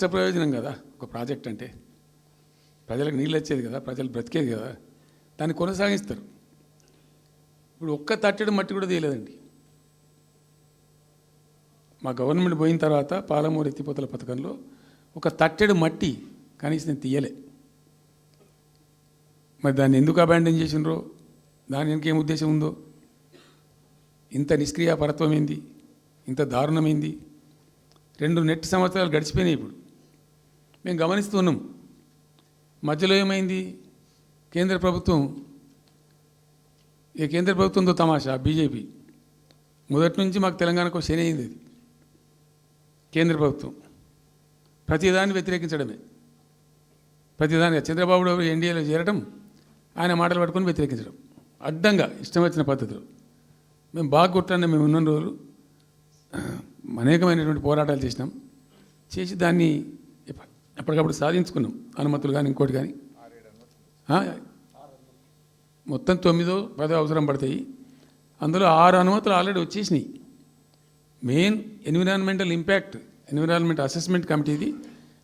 రాష్ట్ర ప్రయోజనం కదా ఒక ప్రాజెక్ట్ అంటే. ప్రజలకు నీళ్ళు వచ్చేది కదా ప్రజలు బ్రతికేది కదా దాన్ని కొనసాగిస్తారు. ఇప్పుడు ఒక్క తట్టెడు మట్టి కూడా తీయలేదండి. మా గవర్నమెంట్ పోయిన తర్వాత పాలమూరు ఎత్తిపోతల పథకంలో ఒక తట్టెడు మట్టి కనీసం నేను తీయలే. మరి దాన్ని ఎందుకు అబాండన్ చేసినరో దాని వెనక ఏం ఉద్దేశం ఉందో? ఇంత నిష్క్రియాపరత్వం ఏంది? ఇంత దారుణమైంది రెండు నెట్ సంవత్సరాలు గడిచిపోయినాయి ఇప్పుడు. మేము గమనిస్తున్నాం మధ్యలో ఏమైంది? కేంద్ర ప్రభుత్వం ఈ కేంద్ర ప్రభుత్వంతో తమాషా? బీజేపీ. మొదటి నుంచి మాకు తెలంగాణకు ఒక శని అయింది అది. కేంద్ర ప్రభుత్వం. ప్రతిదాన్ని వ్యతిరేకించడమే. ప్రతిదాన్ని చంద్రబాబు నాయుడు ఎన్డీఏలో చేరడం ఆయన మాటలు పట్టుకొని వ్యతిరేకించడం. అడ్డంగా ఇష్టం వచ్చిన పద్ధతిలో. మేము బాగా కొట్టాన్ని మేము ఉన్న రోజులు. అనేకమైనటువంటి పోరాటాలు చేసినాం. చేసి దాన్ని ఎప్పటికప్పుడు సాధించుకున్నాం. అనుమతులు కానీ ఇంకోటి కానీ మొత్తం తొమ్మిదో పదో అవసరం పడతాయి. అందులో ఆరు అనుమతులు ఆల్రెడీ వచ్చేసినాయి. Main environmental impact environment assessment కమిటీది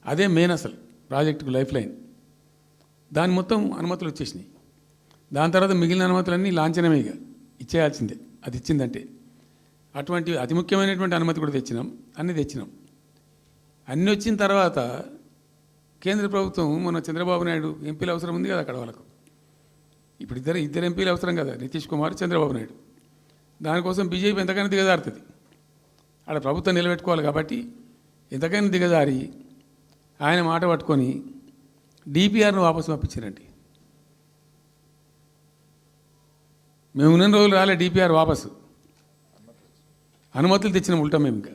అదే మెయిన్ అసలు ప్రాజెక్టుకు లైఫ్ లైన్. దాని మొత్తం అనుమతులు వచ్చేసినాయి. దాని తర్వాత మిగిలిన అనుమతులన్నీ లాంఛనమే ఇక. ఇచ్చేయాల్సిందే. అది ఇచ్చిందంటే. అటువంటి అతి ముఖ్యమైనటువంటి అనుమతి కూడా తెచ్చినాం. అన్నీ తెచ్చినాం. అన్నీ వచ్చిన తర్వాత కేంద్ర ప్రభుత్వం మన చంద్రబాబు నాయుడు ఎంపీలు అవసరం ఉంది కదా అక్కడ వాళ్ళకు. ఇప్పుడు ఇద్దరు ఇద్దరు ఎంపీలు అవసరం కదా నితీష్ కుమార్ చంద్రబాబు నాయుడు. దానికోసం బీజేపీ ఎంతకైనా దిగజారుతుంది. అక్కడ ప్రభుత్వం నిలబెట్టుకోవాలి కాబట్టి ఎంతకైనా దిగజారి ఆయన మాట పట్టుకొని డిపిఆర్ను వాపసు పంపించారండి. మేము ఉన్న రోజులు రాలే డిపిఆర్ వాపసు. అనుమతులు తెచ్చిన ఉల్టా మేము ఇంకా.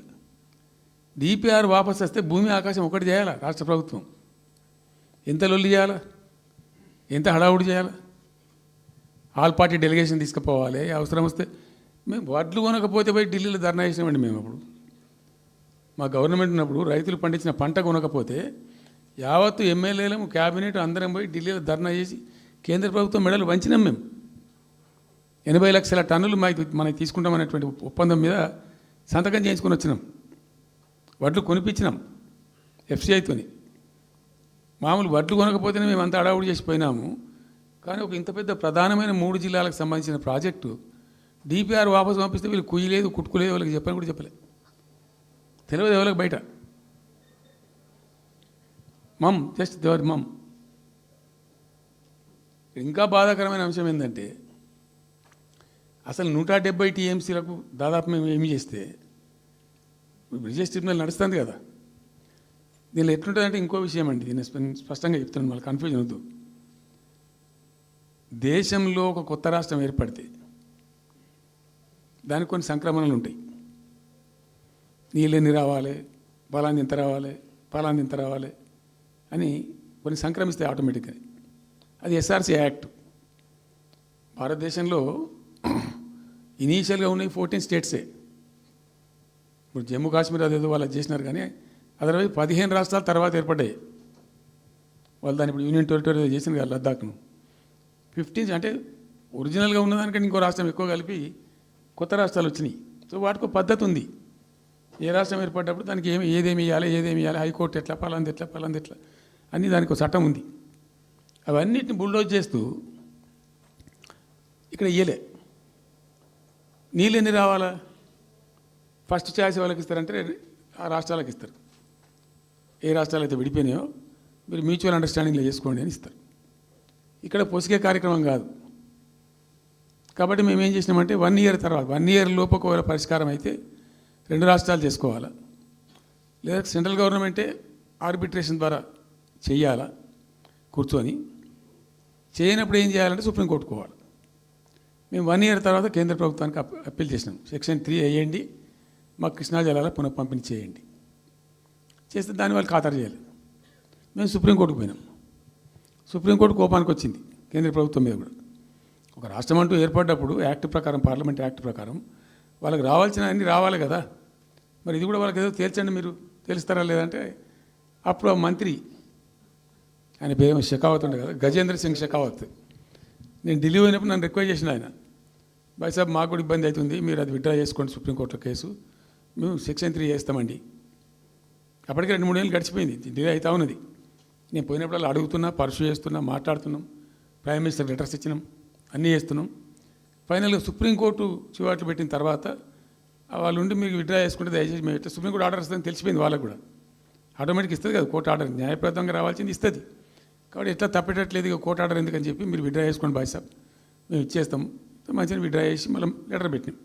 డిపిఆర్ వాపసు వస్తే భూమి ఆకాశం ఒకటి చేయాలా రాష్ట్ర ప్రభుత్వం? ఎంత లొల్లి చేయాలా? ఎంత హడావుడి చేయాలా? ఆల్ పార్టీ డెలిగేషన్ తీసుకుపోవాలి. అవసరం వస్తే మేము వడ్లు కొనకపోతే పోయి ఢిల్లీలో ధర్నా చేసినామండి మేము అప్పుడు. మా గవర్నమెంట్ ఉన్నప్పుడు రైతులు పండించిన పంట కొనకపోతే యావత్తు ఎమ్మెల్యేలము క్యాబినెట్ అందరం పోయి ఢిల్లీలో ధర్నా చేసి కేంద్ర ప్రభుత్వం మెడలు వంచినాం మేము. ఎనభై లక్షల టన్నులు మనకి మనకి తీసుకుంటామనేటువంటి ఒప్పందం మీద సంతకం చేయించుకొని వచ్చినాం. వడ్లు కొనిపించినాం. ఎఫ్సిఐతోని మామూలు వడ్లు కొనకపోతేనే మేము అంత అడావుడు చేసిపోయినాము కానీ ఒక ఇంత పెద్ద ప్రధానమైన మూడు జిల్లాలకు సంబంధించిన ప్రాజెక్టు డిపిఆర్ వాపసు పంపిస్తే వీళ్ళు కుయ్యలేదు కుట్టుకోలేదు వాళ్ళకి చెప్పని కూడా చెప్పలే. తెలియదు ఎవరికి బయట. మమ్ జస్ట్ దేవర్ మమ్. ఇంకా బాధాకరమైన అంశం ఏంటంటే అసలు నూట డెబ్బై టీఎంసీలకు దాదాపు మేము ఏమి చేస్తే బ్రిజెస్ ట్రిబ్యునల్ నడుస్తుంది కదా. దీనిలో ఎట్లుంటుందంటే ఇంకో విషయం అండి. దీన్ని స్పష్టంగా చెప్తున్నాను వాళ్ళు కన్ఫ్యూజన్ వద్దు. దేశంలో ఒక కొత్త రాష్ట్రం ఏర్పడితే దానికి కొన్ని సంక్రమణలు ఉంటాయి. నీళ్ళెన్ని రావాలి బలాన్ని ఇంత రావాలి పలాంది ఇంత రావాలి అని కొన్ని సంక్రమిస్తాయి ఆటోమేటిక్గా అది ఎస్ఆర్సీ యాక్ట్ భారతదేశంలో ఇనీషియల్గా ఉన్నాయి ఫోర్టీన్ స్టేట్సే ఇప్పుడు జమ్మూ కాశ్మీర్ అదేదో వాళ్ళు చేసినారు కానీ అదర్వైజ్ పదిహేను రాష్ట్రాల తర్వాత ఏర్పడ్డాయి. వాళ్ళు దాన్ని ఇప్పుడు యూనియన్ టెరిటరీ చేసింది కదా లద్దాఖ్ను. ఫిఫ్టీన్ అంటే ఒరిజినల్గా ఉన్నదానికంటే ఇంకో రాష్ట్రం ఎక్కువ కలిపి కొత్త రాష్ట్రాలు వచ్చినాయి. సో వాటికి పద్ధతి ఉంది. ఏ రాష్ట్రం ఏర్పడ్డప్పుడు దానికి ఏమి ఏదేమి ఇవ్వాలి ఏదేమి ఇవ్వాలి హైకోర్టు ఎట్లా పలాంది ఎట్లా పలాంది ఎట్లా అన్ని దానికి ఒక చట్టం ఉంది. అవన్నిటిని బుల్డోజ్ చేస్తూ ఇక్కడ ఇయ్యలే. నీళ్ళు ఎన్ని రావాలా? ఫస్ట్ ఛాయిస్ వాళ్ళకి ఇస్తారంటే ఆ రాష్ట్రాలకు ఇస్తారు. ఏ రాష్ట్రాలు అయితే విడిపోయినాయో మీరు మ్యూచువల్ అండర్స్టాండింగ్లో చేసుకోండి అని ఇస్తారు. ఇక్కడ పొసిగే కార్యక్రమం కాదు. కాబట్టి మేము ఏం చేసినామంటే వన్ ఇయర్ తర్వాత వన్ ఇయర్ లోపు ఒకవేళ పరిష్కారం అయితే రెండు రాష్ట్రాలు చేసుకోవాలా? లేదా సెంట్రల్ గవర్నమెంటే ఆర్బిట్రేషన్ ద్వారా చెయ్యాలా కూర్చొని చేయనప్పుడు ఏం చేయాలంటే సుప్రీంకోర్టు కోవాలి మేము వన్ ఇయర్ తర్వాత కేంద్ర ప్రభుత్వానికి అప్ అప్పీల్ చేసినాం. సెక్షన్ త్రీ వేయండి మాకు కృష్ణా జలాల పునః పంపిణీ చేయండి. చేస్తే దాన్ని వాళ్ళు ఖాతరు చేయాలి. మేము సుప్రీంకోర్టుకు పోయినాం. సుప్రీంకోర్టు కోపానికి వచ్చింది కేంద్ర ప్రభుత్వం మీద కూడా. ఒక రాష్ట్రం అంటూ ఏర్పడ్డప్పుడు యాక్ట్ ప్రకారం పార్లమెంట్ యాక్ట్ ప్రకారం వాళ్ళకి రావాల్సిన అన్ని రావాలి కదా. మరి ఇది కూడా వాళ్ళకి ఏదో తేల్చండి మీరు తెలుస్తారా లేదంటే అప్పుడు ఆ మంత్రి ఆయన పేరు షెకావత్ ఉండే కదా గజేంద్ర సింగ్ షెకావత్. నేను ఢిల్లీ పోయినప్పుడు నన్ను రిక్వెస్ట్ చేసిన ఆయన. బై సాబ్ మాకు కూడా ఇబ్బంది అవుతుంది మీరు అది విత్డ్రా చేసుకోండి సుప్రీంకోర్టులో కేసు. మేము సెక్షన్ త్రీ చేస్తామండి. అప్పటికే రెండు మూడు ఏళ్ళు గడిచిపోయింది. డిలే అవుతా ఉన్నది. నేను పోయినప్పుడల్లా అడుగుతున్నా పర్సూ చేస్తున్నా మాట్లాడుతున్నాం. ప్రైమ్ మినిస్టర్ లెటర్స్ ఇచ్చినాం అన్నీ చేస్తున్నాం. ఫైనల్గా సుప్రీంకోర్టు చివాట్లు పెట్టిన తర్వాత వాళ్ళు ఉండి మీకు విడ్రా చేసుకుంటే దయచేసి మేము సుప్రీంకోర్టు ఆర్డర్ ఇస్తుందని తెలిసిపోయింది వాళ్ళకు కూడా. ఆటోమేటిక్ ఇస్తుంది కదా కోర్టు ఆర్డర్. న్యాయప్రదంగా రావాల్సింది ఇస్తుంది. కాబట్టి ఎట్లా తప్పేటట్లేదు ఇక కోర్టు ఆర్డర్ ఎందుకని చెప్పి మీరు విడ్రా చేసుకోండి బాయ్ సాబ్. మేము ఇచ్చేస్తాం. మంచిగా విత్డ్రా చేసి మళ్ళీ లెటర్ పెట్టినాం.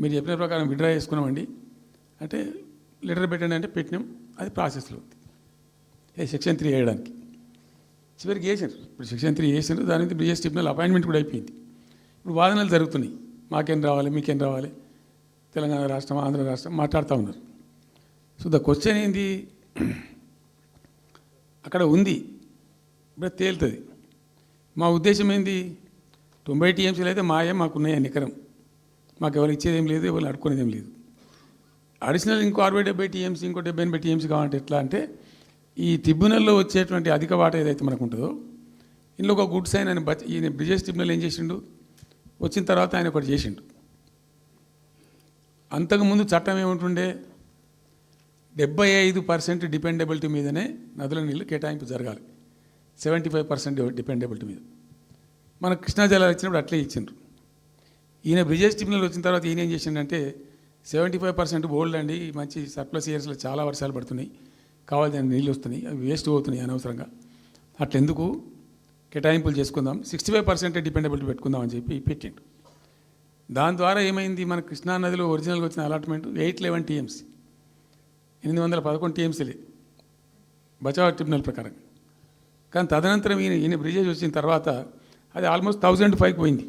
మీరు చెప్పిన ప్రకారం విడ్రా చేసుకున్నామండి. అంటే లెటర్ పెట్టండి అంటే పెట్టినాం. అది ప్రాసెస్లో ఉంది. ఏ సెక్షన్ త్రీ వేయడానికి. చివరికి వేసారు ఇప్పుడు సెక్షన్ త్రీ వేసారు దాని మీద బ్రిజెస్ ట్రిబ్యునల్ అపాయింట్మెంట్ కూడా అయిపోయింది. ఇప్పుడు వాదనలు జరుగుతున్నాయి. మాకేం రావాలి మీకేం రావాలి? తెలంగాణ రాష్ట్రం ఆంధ్ర రాష్ట్రం మాట్లాడుతూ ఉన్నారు. సో ద క్వశ్చన్ ఏంది? అక్కడ ఉంది. ఇప్పుడు తేలుతుంది. మా ఉద్దేశం ఏంది? తొంభై టీఎంసీలు అయితే మాయే మాకున్నాయి నికరం మాకు ఎవరు ఇచ్చేది ఏం లేదు ఎవరు అడుక్కునేది ఏం లేదు. అడిషనల్ ఇంకో అరవై డెబ్బై టీఎంసీ ఇంకో డెబ్బై ఎనభై టీఎంసీ కావాలంటే ఎట్లా అంటే ఈ ట్రిబ్యునల్లో వచ్చేటువంటి అధిక వాటా ఏదైతే మనకు ఉంటుందో ఇందులో ఒక గుడ్ సైన్ అని బచ ఈయన బ్రిజేష్ ట్రిబ్యునల్ ఏం చేసిండు? వచ్చిన తర్వాత ఆయన ఒకటి చేసిండు. అంతకుముందు చట్టం ఏముంటుండే? డెబ్బై ఐదు పర్సెంట్ డిపెండబిలిటీ మీదనే నదుల నీళ్ళు కేటాయింపు జరగాలి. సెవెంటీ ఫైవ్ పర్సెంట్ డిపెండబిలిటీ మీద. మన కృష్ణా జలాలు వచ్చినప్పుడు అట్లే ఇచ్చిండ్రు. ఈయన బ్రిజేష్ ట్రిబ్యునల్ వచ్చిన తర్వాత ఈయన ఏం చేసిండంటే సెవెంటీ ఫైవ్ పర్సెంట్ బోల్డ్ అండి. మంచి సర్ప్లస్ ఇయర్స్లో చాలా వర్షాలు పడుతున్నాయి. కావాల్సిన నీళ్ళు వస్తున్నాయి. అవి వేస్ట్ అవుతున్నాయి అనవసరంగా. అట్లెందుకు? కేటాయింపులు చేసుకుందాం. సిక్స్టీ ఫైవ్ పర్సెంట్ డిపెండబిలిటీ పెట్టుకుందాం అని చెప్పి పెట్టిండు. దాని ద్వారా ఏమైంది? మన కృష్ణా నదిలో ఒరిజినల్గా వచ్చిన అలాట్మెంట్ ఎయిట్ లెవెన్ టీఎంసీ. ఎనిమిది వందల పదకొండు టీఎంసీలే. బచావ్ ట్రిబ్యునల్ ప్రకారం కానీ తదనంతరం ఈయన ఈయన బ్రిజేజ్ వచ్చిన తర్వాత అది ఆల్మోస్ట్ థౌజండ్ ఫైవ్కి పోయింది.